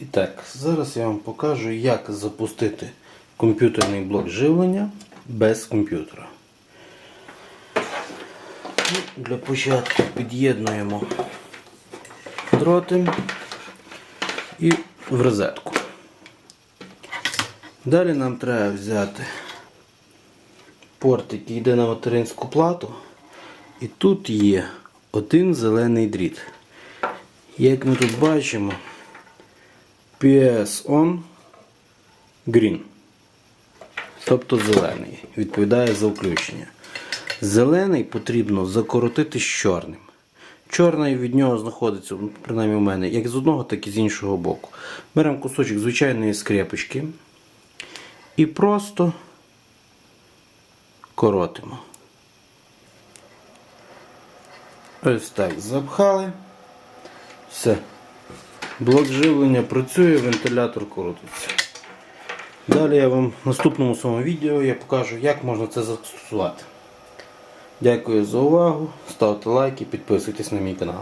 І так, зараз я вам покажу, як запустити комп'ютерний блок живлення без комп'ютера. Ну, Для початку під'єднуємо дроти і в розетку. Далі нам треба взяти порт, який йде на материнську плату. І тут є один зелений дріт. Як ми тут бачимо, PS on green. Тобто зелений. Відповідає за включення. Зелений потрібно закоротити з чорним. Чорний від нього знаходиться, ну, принаймні у мене, як з одного, так і з іншого боку. Беремо кусочок звичайної скрепочки і просто коротимо. Ось так запхали. Все. Блок живлення працює, вентилятор коротиться. Далі я вам в наступному своєму відео я покажу, як можна це застосувати. Дякую за увагу. Ставте лайки, підписуйтесь на мій канал.